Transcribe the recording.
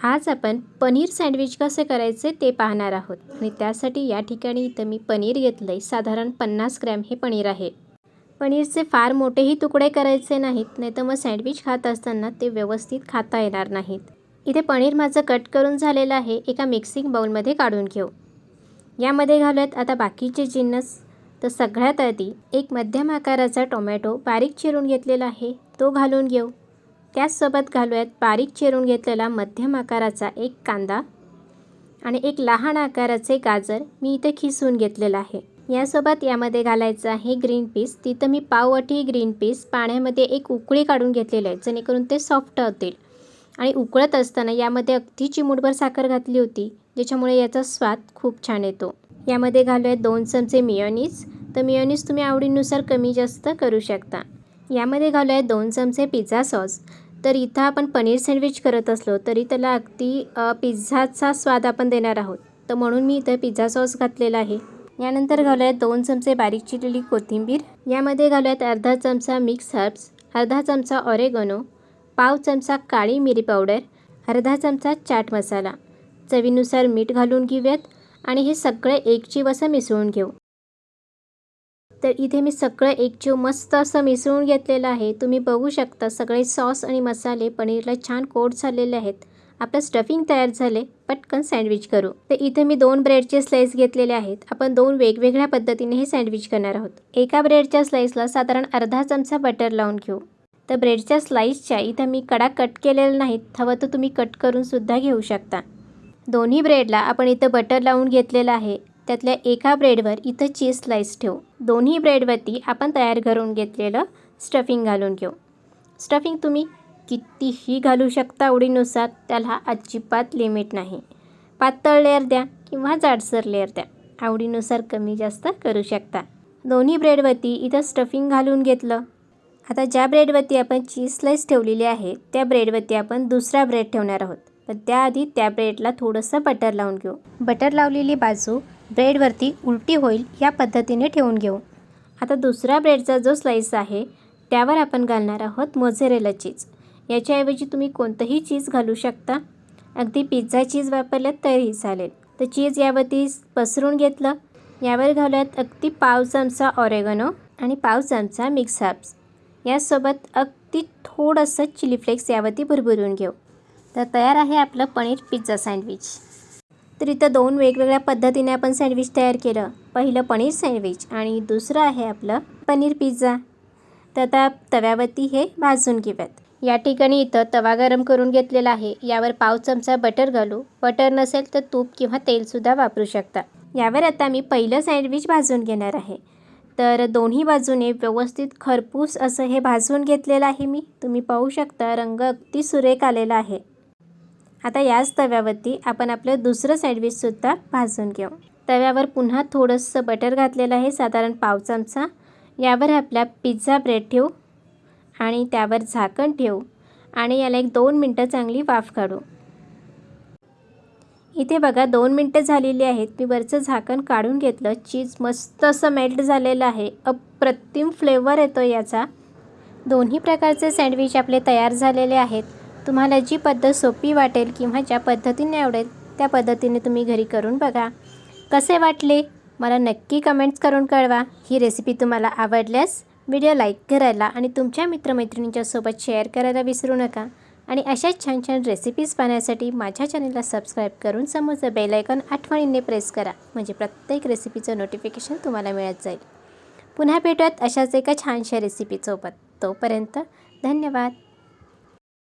आज आपण पनीर सँडविच कसे करायचे ते पाहणार आहोत. आणि त्यासाठी या ठिकाणी इथं मी पनीर घेतलं आहे साधारण पन्नास ग्रॅम हे पनीर आहे. पनीरचे फार मोठेही तुकडे करायचे नाहीत नाही तर मग सँडविच खात असताना ते व्यवस्थित खाता येणार नाहीत. इथे पनीर माझं कट करून झालेलं आहे. एका मिक्सिंग बाउलमध्ये काढून घेऊ. यामध्ये घालूयात आता बाकीचे जिन्नस. तर सगळ्यात आधी एक मध्यम आकाराचा टोमॅटो बारीक चिरून घेतलेला आहे. तो घालून घेऊ. त्याचसोबत घालूयात बारीक चिरून घेतलेला मध्यम आकाराचा एक कांदा आणि एक लहान आकाराचे गाजर. मी इथे खिसून घेतलेलं आहे. यासोबत यामध्ये घालायचं आहे ग्रीन पीस. तिथं मी पाववाटी ग्रीन पीस. पाण्यामध्ये एक उकळी काढून घेतलेलं आहे जेणेकरून ते सॉफ्ट होतील. आणि उकळत असताना यामध्ये अगदी चिमूटभर साखर घातली होती ज्याच्यामुळे याचा स्वाद खूप छान येतो. यामध्ये घालूयात दोन चमचे मियोनीज. तर मियोनीज तुम्ही आवडीनुसार कमी जास्त करू शकता. यामध्ये घालूयात दोन चमचे पिझ्झा सॉस. तर इथं आपण पनीर सँडविच करत असलो तरी त्याला अगदी पिझ्झाचा स्वाद आपण देणार आहोत. तर म्हणून मी इथं पिझ्झा सॉस घातलेला आहे. यानंतर घालूयात दोन चमचे बारीक चिरलेली कोथिंबीर. यामध्ये घालूयात अर्धा चमचा मिक्स हर्ब्स अर्धा चमचा ऑरेगनो पाव चमचा काळी मिरी पावडर अर्धा चमचा चाट मसाला. चवीनुसार मीठ घालून घेऊयात आणि हे सगळे एकजीव असं मिसळून घेऊ. तर इथे मी सगळं एकजीव मस्त असं मिसळून घेतलेलं आहे. तुम्ही बघू शकता सगळे सॉस आणि मसाले पनीरला छान कोट झालेले आहेत. आपलं स्टफिंग तयार झाले पटकन सँडविच करू. तर इथे मी दोन ब्रेडचे स्लाईस घेतलेले आहेत. आपण दोन वेगवेगळ्या पद्धतीने हे सँडविच करणार आहोत. एका ब्रेडच्या स्लाईसला साधारण अर्धा चमचा बटर लावून घेऊ. तर ब्रेडच्या स्लाईसच्या इथं मी कडा कट केलेल्या नाहीत हवं तर तुम्ही कट करून सुद्धा घेऊ शकता. दोन्ही ब्रेडला आपण इथं बटर लावून घेतलेलं आहे. त्यातल्या एका ब्रेडवर इथं चीज स्लाईस ठेवू. दोन्ही ब्रेडवरती आपण तयार करून घेतलेलं स्टफिंग घालून घेऊ. स्टफिंग तुम्ही कितीही घालू शकता आवडीनुसार त्याला अजिबात लिमिट नाही. पातळ लेअर द्या किंवा जाडसर लेअर द्या. आवडीनुसार कमी जास्त करू शकता. दोन्ही ब्रेडवरती इथं स्टफिंग घालून घेतलं. आता ज्या ब्रेडवरती आपण चीज स्लाईस ठेवलेली आहे त्या ब्रेडवरती आपण दुसरा ब्रेड ठेवणार आहोत. पण त्याआधी त्या ब्रेडला थोडंसं बटर लावून घेऊ. बटर लावलेली बाजू ब्रेडवरती उलटी होईल या पद्धतीने ठेवून घेऊ. आता दुसरा ब्रेडचा जो स्लाईस आहे त्यावर आपण घालणार आहोत मोझेरेला चीज. याच्याऐवजी तुम्ही कोणतंही चीज घालू शकता. अगदी पिझ्झा चीज वापरल्यात तरीही चालेल. तर चीज यावरती पसरून घेतलं. यावर घालूयात अगदी पाव चमचा ऑरेगनो आणि पाव चमचा मिक्स हर्ब्स. यासोबत अगदी थोडंसं चिली फ्लेक्स यावरती भरभरून घेऊ. तर तयार आहे आपलं पनीर पिझ्झा सँडविच. तर इथं दोन वेगवेगळ्या पद्धतीने आपण सँडविच तयार केलं. पहिलं पनीर सँडविच आणि दुसरं आहे आपलं पनीर पिझ्झा. तर आता तव्यावरती हे भाजून घेऊयात. या ठिकाणी इथं तवा गरम करून घेतलेला आहे. यावर पाव चमचा बटर घालू. बटर नसेल तर तूप किंवा तेलसुद्धा वापरू शकता. यावर आता मी पहिलं सँडविच भाजून घेणार आहे. तर दोन्ही बाजूने व्यवस्थित खरपूस असं हे भाजून घेतलेलं आहे मी. तुम्ही पाहू शकता रंग अगदी सुरेख आलेला आहे. आता याच तव्यावरती आपण आपलं दुसरं सँडविचसुद्धा भाजून घेऊ. तव्यावर पुन्हा थोडंसं बटर घातलेलं आहे साधारण पाव चमचा. यावर आपला पिझ्झा ब्रेड ठेवू आणि त्यावर झाकण ठेवू आणि याला एक दोन मिनटं चांगली वाफ काढू. इथे बघा दोन मिनटं झालेली आहेत. मी वरचं झाकण काढून घेतलं. चीज मस्त असं मेल्ट झालेलं आहे. अप्रतिम फ्लेवर येतो याचा. दोन्ही प्रकारचे सँडविच आपले तयार झालेले आहेत. तुम्हाला जी पद्धत सोपी वाटेल किंवा ज्या पद्धतीने आवडेल त्या पद्धतीने तुम्ही घरी करून बघा. कसे वाटले? मला नक्की कमेंट्स करून कळवा. ही रेसिपी तुम्हाला आवडल्यास व्हिडिओ लाईक करायला आणि तुमच्या मित्रमैत्रिणींच्यासोबत शेअर करायला विसरू नका. आणि अशाच छान छान रेसिपीज पाहण्यासाठी माझ्या चॅनलला सबस्क्राईब करून समोरचं बेल आयकॉन आठवणीने प्रेस करा. म्हणजे प्रत्येक रेसिपीचं नोटिफिकेशन तुम्हाला मिळत जाईल. पुन्हा भेटूयात अशाच एका छानशा रेसिपीसोबत तोपर्यंत धन्यवाद.